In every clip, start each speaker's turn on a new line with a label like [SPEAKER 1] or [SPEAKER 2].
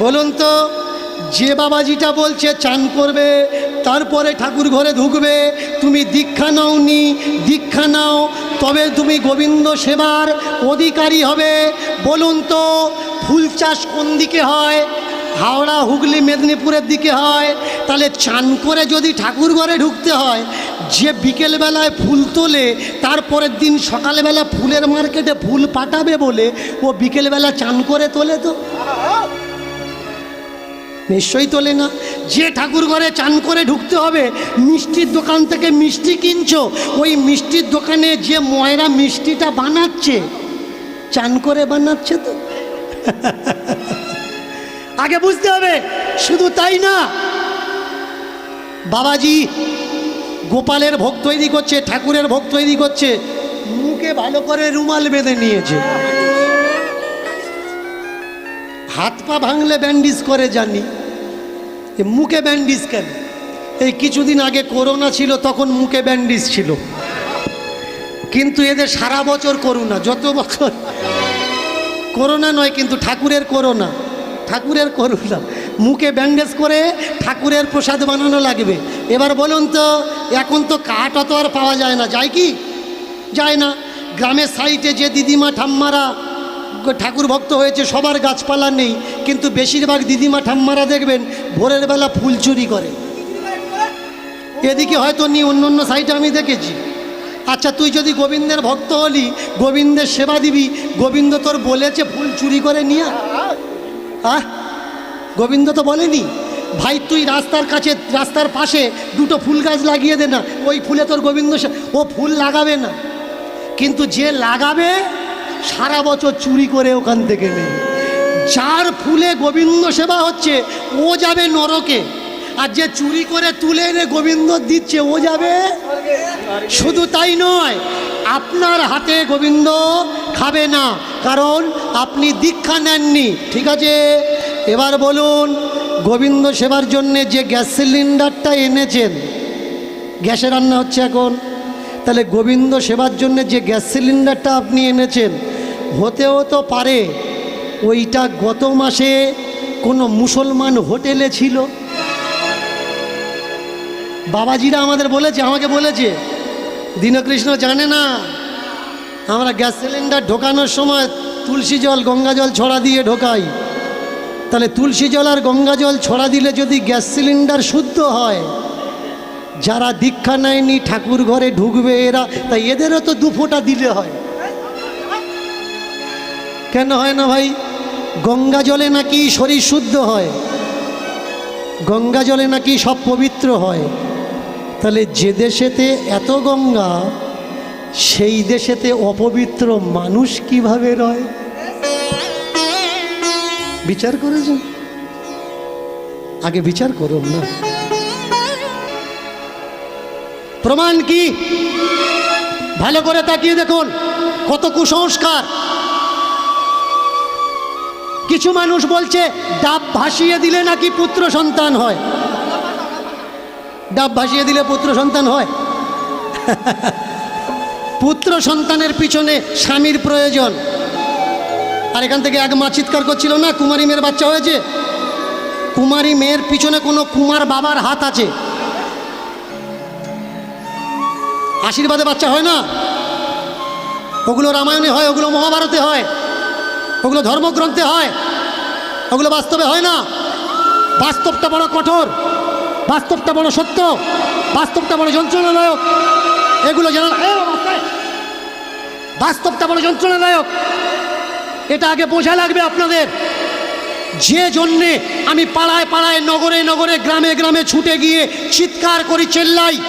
[SPEAKER 1] বলুন তো, যে বাবাজিটা বলছে, চান করবে, তারপরে ঠাকুর ঘরে ঢুকবে, তুমি দীক্ষা নাওনি, দীক্ষা নাও, তবে তুমি গোবিন্দ সেবার অধিকারী হবে। বলুন তো, ফুল চাষ কোন দিকে হয়? হাওড়া, হুগলি, মেদিনীপুরের দিকে হয়? তাহলে চান করে যদি ঠাকুর ঘরে ঢুকতে হয়, যে বিকেলবেলায় ফুল তোলে, তারপরের দিন সকালবেলা ফুলের মার্কেটে ফুল পাঠাবে বলে, ও বিকেলবেলা চান করে তোলে তো? নিশ্চয়ই তোলে না। যে ঠাকুর ঘরে চান করে ঢুকতে হবে, মিষ্টির দোকান থেকে মিষ্টি কিনছো, ওই মিষ্টির দোকানে যে ময়রা মিষ্টিটা বানাচ্ছে, চান করে বানাচ্ছে তো। আগে বুঝতে হবে, শুধু তাই না। বাবাজি গোপালের ভোগ তৈরি করছে, ঠাকুরের ভোগ তৈরি করছে, মুখে ভালো করে রুমাল বেঁধে নিয়েছে। হাত পা ভাঙলে ব্যান্ডিজ করে জানি। মুখে ব্যান্ডিজ কেন? এই কিছুদিন আগে করোনা ছিল, তখন মুখে ব্যান্ডিজ ছিল। কিন্তু এদের সারা বছর করোনা যত বছর। করোনা নয়, কিন্তু ঠাকুরের করোনা। ঠাকুরের করোনা মুখে ব্যান্ডেজ করে ঠাকুরের প্রসাদ বানানো লাগবে। এবার বলুন তো, এখন তো কাঠ অত আর পাওয়া যায় না। যায় কি? যায় না। গ্রামের সাইটে যে দিদিমা, ঠাম্মারা ঠাকুর ভক্ত হয়েছে, সবার গাছপালা নেই, কিন্তু বেশিরভাগ দিদিমা ঠাম্মারা দেখবেন ভোরের বেলা ফুল চুরি করে। এদিকে হয়তো নি, অন্য অন্য সাইডে আমি দেখেছি। আচ্ছা তুই যদি গোবিন্দের ভক্ত হলি, গোবিন্দের সেবা দিবি, গোবিন্দ তোর বলেছে ফুল চুরি করে নিয়ে? আহ, গোবিন্দ তো বলেনি। ভাই, তুই রাস্তার কাছে, রাস্তার পাশে দুটো ফুল গাছ লাগিয়ে দে না, ওই ফুলে তোর গোবিন্দ ও ফুল লাগাবে না। কিন্তু যে লাগাবে সারা বছর চুরি করে ওখান থেকে নেই। যার ফুলে গোবিন্দ সেবা হচ্ছে, ও যাবে নরকে। আর যে চুরি করে তুলে এনে গোবিন্দ দিচ্ছে, ও যাবে? শুধু তাই নয়, আপনার হাতে গোবিন্দ খাবে না। কারণ আপনি দীক্ষা নেননি, ঠিক আছে? এবার বলুন, গোবিন্দ সেবার জন্যে যে গ্যাস সিলিন্ডারটা এনেছেন গ্যাসে রান্না হচ্ছে এখন। তাহলে গোবিন্দ সেবার জন্য যে গ্যাস সিলিন্ডারটা আপনি এনেছেন, হতেও তো পারে ওইটা গত মাসে কোনো মুসলমান হোটেলে ছিল। বাবাজিরা আমাদের বলেছে, আমাকে বলেছে, দীনকৃষ্ণ জানে না, আমরা গ্যাস সিলিন্ডার ঢোকানোর সময় তুলসী জল, গঙ্গা জল ছড়া দিয়ে ঢোকাই। তাহলে তুলসী জল আর গঙ্গা জল ছড়া দিলে যদি গ্যাস সিলিন্ডার শুদ্ধ হয় যারা দীক্ষা নেয়নি ঠাকুর ঘরে ঢুকবে এরা, তাই এদেরও তো দু ফোঁটা দিলে হয়। কেন হয় না ভাই? গঙ্গা জলে নাকি শরীর শুদ্ধ হয়, গঙ্গা জলে নাকি সব পবিত্র হয়। তাহলে যে দেশেতে এত গঙ্গা, সেই দেশেতে অপবিত্র মানুষ কীভাবে রয়? বিচার করেছেন আগে বিচার করুন না। প্রমাণ কি? ভালো করে তাকিয়ে দেখুন, কত কুসংস্কার। কিছু মানুষ বলছে, ডাব ভাসিয়ে দিলে নাকি পুত্র সন্তান হয়? ডাব ভাসিয়ে দিলে পুত্র সন্তান হয়? পুত্র সন্তানের পিছনে স্বামীর প্রয়োজন। আর এখান থেকে এক মা চিৎকার করছিল, না, কুমারী মেয়ের বাচ্চা হয়েছে? কুমারী মেয়ের পিছনে কোনো কুমার বাবার হাত আছে। আশীর্বাদে বাচ্চা হয় না? ওগুলো রামায়ণে হয়, ওগুলো মহাভারতে হয়, ওগুলো ধর্মগ্রন্থে হয়, ওগুলো বাস্তবে হয় না। বাস্তবটা বড় কঠোর, বাস্তবটা বড় সত্য, বাস্তবটা বড় যন্ত্রণাদায়ক। এগুলো যেন বাস্তবটা বড় যন্ত্রণাদায়ক। এটা আগে বোঝা লাগবে আপনাদের। যে জন্যে আমি পাড়ায় পাড়ায়, নগরে নগরে, গ্রামে গ্রামে ছুটে গিয়ে চিৎকার করি, চেল্লাই।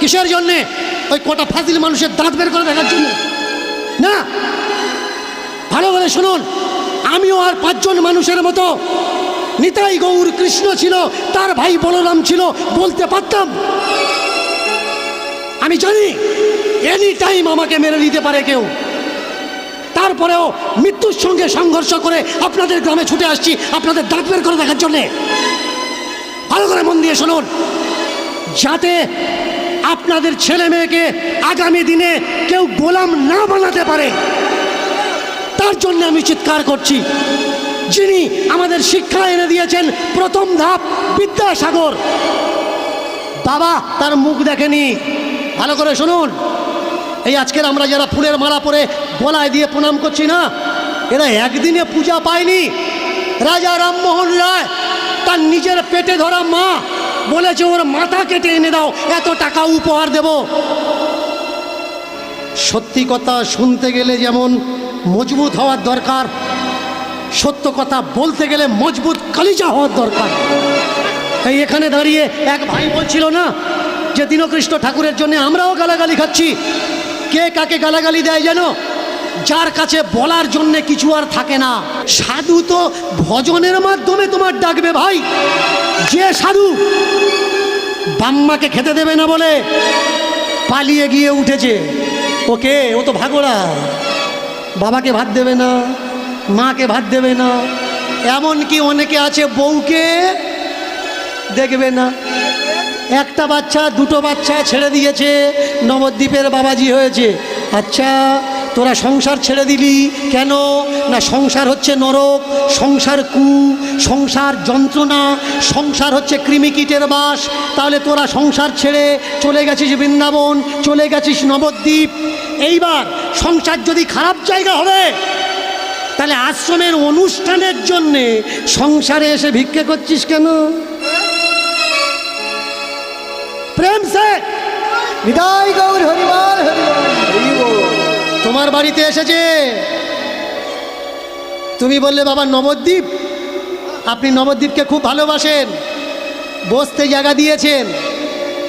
[SPEAKER 1] কিসের জন্যে? ওই কটা ফাজিল মানুষের দাঁত বের করে দেখার জন্য? না? ভালো করে শুনুন। আমিও আর পাঁচজন মানুষের মতো নিতাই গৌর কৃষ্ণ ছিল, তার ভাই বলরাম ছিল, বলতে পারতাম। আমি জানি এনি টাইম আমাকে মেরে নিতে পারে কেউ। তারপরেও মৃত্যুর সঙ্গে সংঘর্ষ করে আপনাদের গ্রামে ছুটে আসছি, আপনাদের দাঁত বের করে দেখার জন্যে। ভালো করে মন দিয়ে শুনুন। যাতে আপনাদের ছেলে মেয়েকে আগামী দিনে কেউ গোলাম না বানাতে পারে। তার জন্য আমি চিৎকার করছি। যিনি আমাদের শিক্ষা এনে দিয়েছেন, প্রথম ধাপ বিদ্যাসাগর। বাবা তার মুখ দেখেনি। ভালো করে শুনুন। এই আজকের আমরা যারা ফুলের মালা পরে গলায় দিয়ে প্রণাম করছি না, এরা একদিনে পূজা পায়নি। রাজা রামমোহন রায়, তার নিজের পেটে ধরা মা বলেছে, ওর মাথা কেটে এনে দাও, এত টাকা উপহার দেব। সত্যি কথা শুনতে গেলে যেমন মজবুত হওয়ার দরকার, সত্য কথা বলতে গেলে মজবুত কালিজা হওয়ার দরকার। এই এখানে দাঁড়িয়ে এক ভাই বলছিল না যে, দীনকৃষ্ণ ঠাকুরের জন্য আমরাও গালাগালি খাচ্ছি। কে কাকে গালাগালি দেয় যেন যার কাছে বলার জন্য কিছু আর থাকে না। সাধু তো ভজনের মাধ্যমে তোমার ডাকবে ভাই। যে সাধু বাম্মাকে খেতে দেবে না বলে পালিয়ে গিয়ে উঠেছে। ওকে, ও তো ভাগোড়া। বাবাকে ভাত দেবে না, মাকে ভাত দেবে না এমন কি অনেকে আছে বউকে দেখবে না। একটা বাচ্চা, দুটো বাচ্চা ছেড়ে দিয়েছে, নবদ্বীপের বাবাজি হয়েছে। আচ্ছা তোরা সংসার ছেড়ে দিলি? কেন? না, সংসার হচ্ছে নরক, সংসার কু, সংসার যন্ত্রণা, সংসার হচ্ছে কৃমিকীটের বাস। তাহলে তোরা সংসার ছেড়ে চলে গেছিস বৃন্দাবন, চলে গেছিস নবদ্বীপ। এইবার সংসার যদি খারাপ জায়গা হবে, তাহলে আশ্রমের অনুষ্ঠানের জন্যে সংসারে এসে ভিক্ষে করছিস কেন? প্রেম সে
[SPEAKER 2] বিদায় গৌর হরিবল।
[SPEAKER 1] তোমার বাড়িতে এসেছে। তুমি বললে, বাবা, নবদ্বীপ? আপনি নবদ্বীপকে খুব ভালোবাসেন। বসতে জায়গা দিয়েছেন।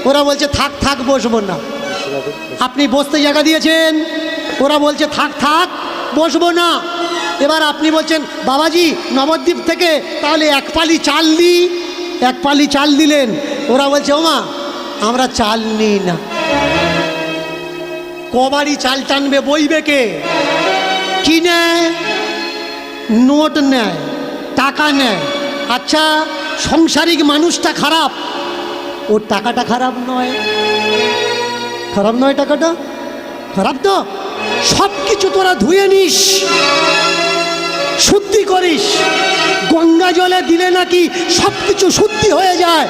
[SPEAKER 1] ওরা বলছে, থাক থাক, বসবো না। আপনি বসতে জায়গা দিয়েছেন। ওরা বলছে, থাক থাক, বসবো না। এবার আপনি বলছেন, বাবাজি, নবদ্বীপ থেকে তাহলে এক পালি চাল দিই। এক পালি চাল দিলেন। ওরা বলছে, ওমা, আমরা চাল নিই না। কবারই চাল টানবে বইবে কে? কি নেয়? নোট নেয়, টাকা নেয়। আচ্ছা সংসারিক মানুষটা খারাপ। ওর টাকাটা খারাপ নয়। খারাপ নয় টাকাটা? খারাপ তো? সব কিছু তোরা ধুয়ে নিস, শুদ্ধি করিস। গঙ্গা জলে দিলে নাকি সব কিছু শুদ্ধি হয়ে যায়।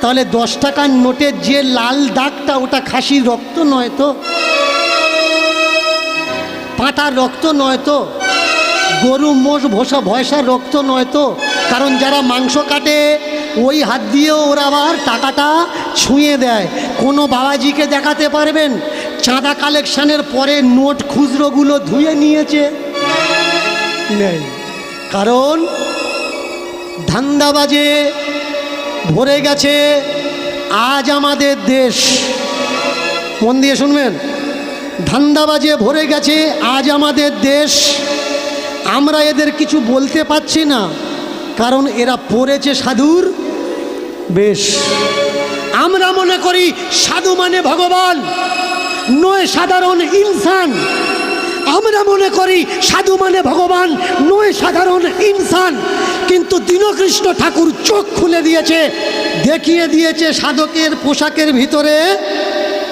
[SPEAKER 1] তাহলে দশ টাকার নোটের যে লাল দাগটা, ওটা খাসির রক্ত নয় তো? পাটার রক্ত নয় তো? গরু, মোষ, ভোসা, ভয়সার রক্ত নয় তো? কারণ যারা মাংস কাটে, ওই হাত দিয়েও ওরা আবার টাকাটা ছুঁয়ে দেয়। কোনো বাবাজিকে দেখাতে পারবেন? চাঁদা কালেকশানের পরে নোট খুচরোগুলো ধুয়ে নিয়েছে। নেই। কারণ ধান্দাবাজে ভরে গেছে। আজ আমাদের দেশ। মন দিয়ে শুনবেন? ধান্দাবাজে ভরে গেছে, আজ আমাদের দেশ। আমরা এদের কিছু বলতে পারছি না, কারণ এরা পড়েছে সাধুর বেশ। আমরা মনে করি সাধু মানে ভগবান, নয় সাধারণ ইনসান। আমরা মনে করি সাধু মানে ভগবান, নয় সাধারণ ইনসান। কিন্তু দীনকৃষ্ণ ঠাকুর চোখ খুলে দিয়েছে, দেখিয়ে দিয়েছে সাধকের পোশাকের ভিতরে,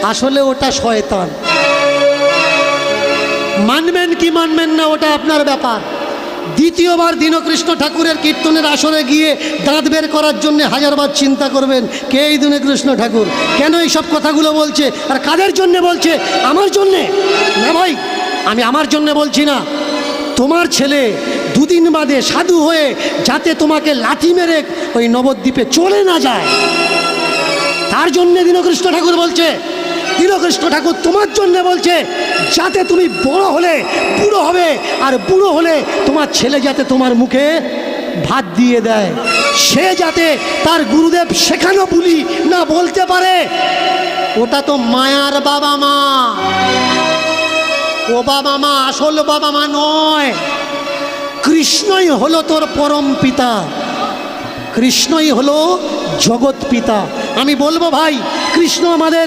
[SPEAKER 1] আসলে ওটা শয়তান। মানবেন কি মানবেন না, ওটা আপনার ব্যাপার। দ্বিতীয়বার দীনকৃষ্ণ ঠাকুরের কীর্তনের আসরে গিয়ে দাঁত বের করার জন্য হাজারবার চিন্তা করবেন, কে এই দীনকৃষ্ণ ঠাকুর? কেন এই সব কথাগুলো বলছে? আর কাদের জন্যে বলছে? আমার জন্যে? না ভাই আমি আমার জন্য বলছি না। তোমার ছেলে দুদিন বাদে সাধু হয়ে যাতে তোমাকে লাঠি মেরে ওই নবদ্বীপে চলে না যায়। তার জন্যে দীনকৃষ্ণ ঠাকুর বলছে, দীনকৃষ্ণ ঠাকুর তোমার জন্য বলছে, যাতে তুমি বড় হলে বুড়ো হবে আর বুড়ো হলে তোমার ছেলে যাতে তোমার মুখে ভাত দিয়ে দেয়। সে যাতে তার গুরুদেব শেখানো বলি না বলতে পারে, ওটা তো মায়ার বাবা মা। ও বাবা মা, আসল বাবা মা নয়। কৃষ্ণই হলো তোর পরম পিতা। কৃষ্ণই হলো জগৎ পিতা। আমি বলব ভাই, কৃষ্ণ আমাদের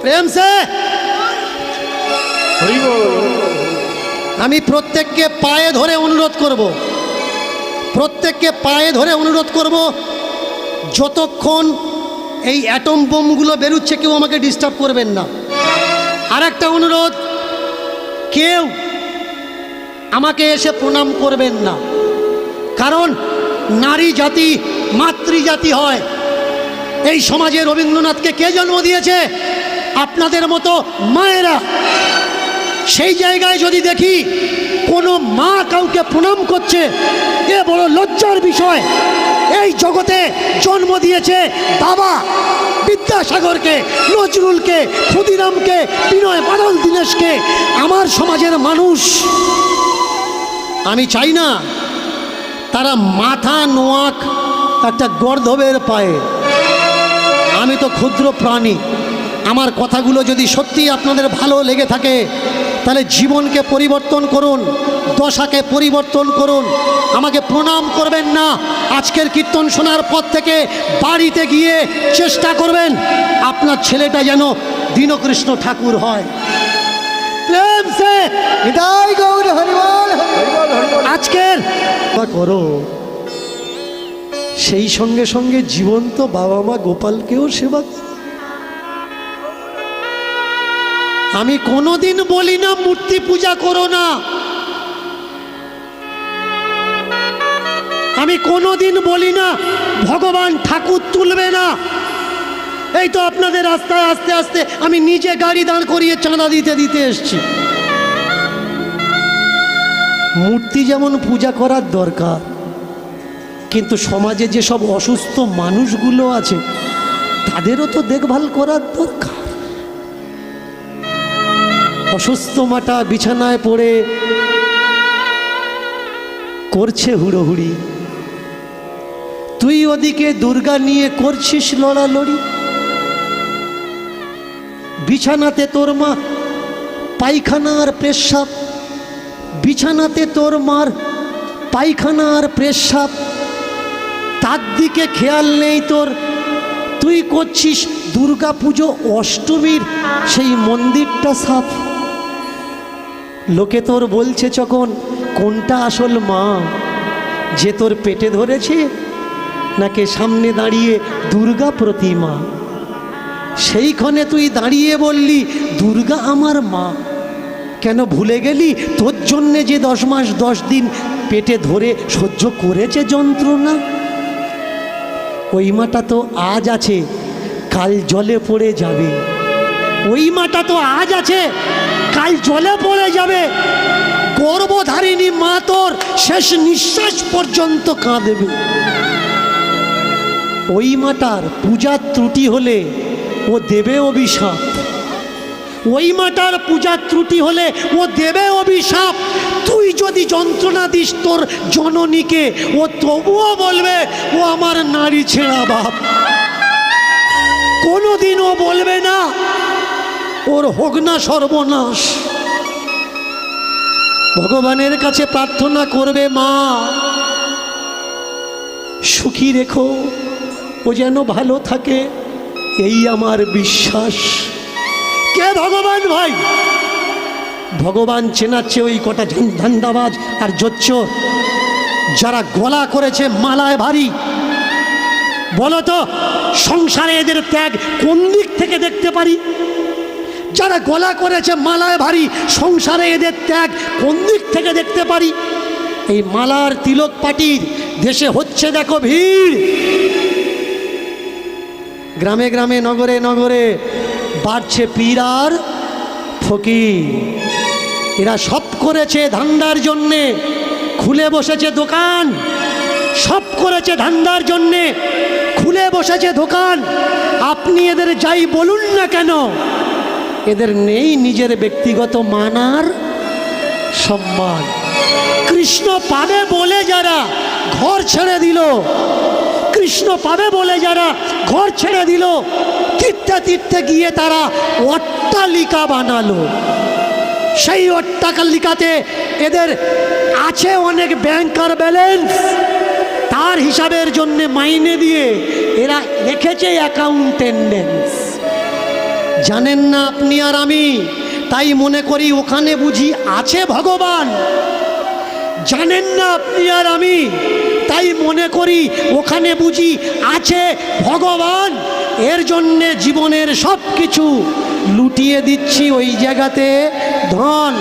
[SPEAKER 1] প্রেম সে। আমি প্রত্যেককে পায়ে ধরে অনুরোধ করব। প্রত্যেককে পায়ে ধরে অনুরোধ করব যতক্ষণ এই অ্যাটম বোমগুলো বেরোচ্ছে, কেউ আমাকে ডিস্টার্ব করবেন না। আর একটা অনুরোধ, কেউ আমাকে এসে প্রণাম করবেন না। কারণ নারী জাতি মাতৃজাতি হয়। এই সমাজে রবীন্দ্রনাথকে কে জন্ম দিয়েছে? আপনাদের মতো মায়েরা। সেই জায়গায় যদি দেখি কোনো মা কাউকে প্রণাম করছে, এ বড় লজ্জার বিষয়। এই জগতে জন্ম দিয়েছে বাবা বিদ্যাসাগরকে, নজরুলকে, ক্ষুদিরামকে, বিনয় বাদল দীনেশকে, আমার সমাজের মানুষ। আমি চাই না তারা মাথা নোয়াক একটা গর্ধবের পায়ে। আমি তো ক্ষুদ্র প্রাণী। আমার কথাগুলো যদি সত্যি আপনাদের ভালো লেগে থাকে, তাহলে জীবনকে পরিবর্তন করুন, দশাকে পরিবর্তন করুন। আমাকে প্রণাম করবেন না। আজকের কীর্তন শোনার পর থেকে বাড়িতে গিয়ে চেষ্টা করবেন, আপনার ছেলেটা যেন দীনকৃষ্ণ ঠাকুর হয়। আজকের করো। সেই সঙ্গে সঙ্গে জীবন্ত বাবা মা গোপালকেও সেবা আমি কোনোদিন বলি না, মূর্তি পূজা করো না। আমি কোনোদিন বলি না, ভগবান ঠাকুর তুলবে না। এই তো আপনাদের রাস্তায় আস্তে আস্তে আমি নিজে গাড়ি দাঁড় করিয়ে চাঁদা দিতে দিতে এসছি। মূর্তি যেমন পূজা করার দরকার, কিন্তু সমাজে যেসব অসুস্থ মানুষগুলো আছে, তাদেরও তো দেখভাল করার দরকার। অসুস্থ মাটা বিছানায় পড়ে করছে হুড়োহুড়ি। তুই ওদিকে দুর্গা নিয়ে করছিস লড়ালড়ি। বিছানাতে তোর মা পায়খানা আর পেশাব। বিছানাতে তোর মার পায়খানা আর পেশাব। তার দিকে খেয়াল নেই তোর। তুই করছিস দুর্গা পুজো অষ্টমীর সেই মন্দিরটা সাফ। লোকে তোর বলছে যখন, কোনটা আসল মা? যে তোর পেটে ধরেছে, নাকি সামনে দাঁড়িয়ে দুর্গা প্রতিমা? সেইখানে তুই দাঁড়িয়ে বললি, দুর্গা আমার মা। কেন ভুলে গেলি? তোর জন্যে যে দশ মাস, দশ দিন পেটে ধরে সহ্য করেছে যন্ত্রণা? ওই মাটা তো আজ আছে, কাল জলে পড়ে যাবে। ওই মাটা তো আজ আছে, কাল জলে পড়ে যাবে। গর্ভধারিণী মা তোর শেষ নিঃশ্বাস পর্যন্ত কাঁদবে। ওই মাটার পূজার ত্রুটি হলে ও দেবে অভিশাপ। ওই মাটার পূজার ত্রুটি হলে ও দেবে অভিশাপ। তুই যদি যন্ত্রণা দিস তোর জননীকে, ও তবুও বলবে, ও আমার নারী ছেঁড়া বাপ। কোনোদিন ও বলবে না ওর হোক না সর্বনাশ। ভগবানের কাছে প্রার্থনা করবে মা। সুখী রেখো, ও যেন ভালো থাকে, এই আমার বিশ্বাস। কে ভগবান ভাই? ভগবান চেনাচ্ছে ওই কটা ধান্দাবাজ আর জোচ্চর যারা গলা করেছে মালায় ভারী। বলো তো, সংসারে এদের ত্যাগ কোন দিক থেকে দেখতে পারি? যারা গলা করেছে মালায় ভারী, সংসারে এদের ত্যাগ কোন দিক থেকে দেখতে পারি? এই মালার তিলক পাটির দেশে হচ্ছে দেখো ভিড়। গ্রামে গ্রামে, নগরে নগরে বাড়ছে পীর আর ফকির। এরা সব করেছে ধান্দার জন্যে, খুলে বসেছে দোকান। সব করেছে ধান্দার জন্যে, খুলে বসেছে দোকান। আপনি এদের যাই বলুন না কেন? এদের নেই নিজের ব্যক্তিগত মানার সম্মান। কৃষ্ণ পাবে বলে যারা ঘর ছেড়ে দিল, কৃষ্ণ পাবে বলে যারা ঘর ছেড়ে দিল, তীর্থে তীর্থে গিয়ে তারা অট্টালিকা বানালো। সেই অট্টালিকাতে এদের আছে অনেক ব্যাংকার ব্যালেন্স তার হিসাবের জন্য মাইনে দিয়ে এরা রেখেছে অ্যাকাউন্টেন্ডেন্স জানেন না আপনি আর আমি। তাই মনে করি ওখানে বুঝি আছে ভগবান। জানেন না আপনি আর আমি। তাই মনে করি ওখানে বুঝি আছে ভগবান। এর জন্যে জীবনের সব কিছু লুটিয়ে দিচ্ছি ওই জায়গাতে। ধন